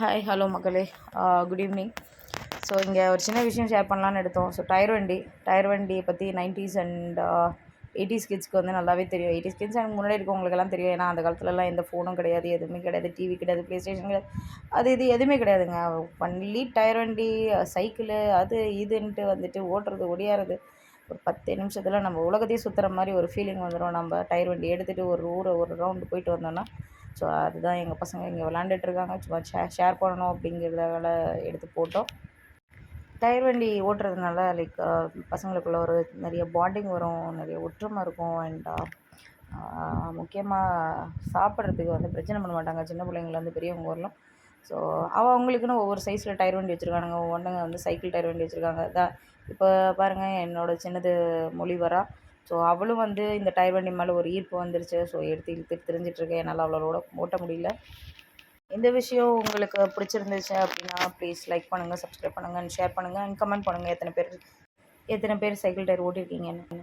Hi hello மக்களே good evening so இங்கே ஒரு சின்ன விஷயம் ஷேர் பண்ணலான்னு எடுத்தோம். ஸோ டயர் வண்டி. டயர் வண்டியை பற்றி நைன்டிஸ் அண்ட் எயிட்டிஸ் கிட்ஸ்க்கு வந்து நல்லாவே தெரியும். எயிட்டிஸ் கிட்ஸ் அண்ட் முன்னாடி இருக்கவங்களுக்கெல்லாம் தெரியும். ஏன்னா அந்த காலத்துலலாம் எந்த ஃபோனும் கிடையாது எதுவுமே கிடையாது டிவி கிடையாது ப்ளே ஸ்டேஷன் கிடையாது. அது இது எதுவுமே கிடையாதுங்க. ஒன்லி டயர் வண்டி சைக்கிளு அது இதுன்ட்டு வந்துட்டு ஓட்டுறது ஒடியாறது. ஒரு பத்து நிமிஷத்தில் நம்ம உலகத்தையே சுற்றுற மாதிரி ஒரு ஃபீலிங் வந்துடும் நம்ம டயர் வண்டி எடுத்துகிட்டு ஒரு ஊரை ஒரு ரவுண்டு போயிட்டு வந்தோன்னா ஸோ அதுதான் எங்கள் பசங்க இங்கே விளாண்டுட்ருக்காங்க சும்மா ஷே ஷேர் பண்ணணும் அப்படிங்கிறதால எடுத்து போட்டோம். டயர் வண்டி ஓட்டுறதுனால லைக் பசங்களுக்குள்ள ஒரு நிறைய பாண்டிங் வரும் நிறைய ஒற்றுமை இருக்கும். அண்ட் முக்கியமாக சாப்பிட்றதுக்கு வந்து பிரச்சனை பண்ண மாட்டாங்க. சின்ன பிள்ளைங்கள்லேருந்து பெரியவங்க வரலாம். ஸோ அவள் அவங்களுக்குன்னு ஒவ்வொரு சைஸில் டயர் வண்டி வச்சுருக்கானுங்க. ஒன்றுங்க வந்து சைக்கிள் டயர் வண்டி வச்சுருக்காங்க. தான் இப்போ பாருங்கள் என்னோடய சின்னது மொழி வரா. ஸோ அவளும் வந்து இந்த டயர் வண்டி மேலே ஒரு ஈர்ப்பு வந்துருச்சு. ஸோ எடுத்து இழுத்து தெரிஞ்சிட்ருக்கேன் என்னால் அவளோட ஓட்ட முடியல. இந்த விஷயம் உங்களுக்கு பிடிச்சிருந்துச்சு அப்படின்னா ப்ளீஸ் லைக் பண்ணுங்கள் சப்ஸ்கிரைப் பண்ணுங்கள் ஷேர் பண்ணுங்கள் அண்ட் கமெண்ட் பண்ணுங்கள் எத்தனை பேர் எத்தனை பேர் சைக்கிள் டயர் ஓட்டியிருக்கீங்கன்னு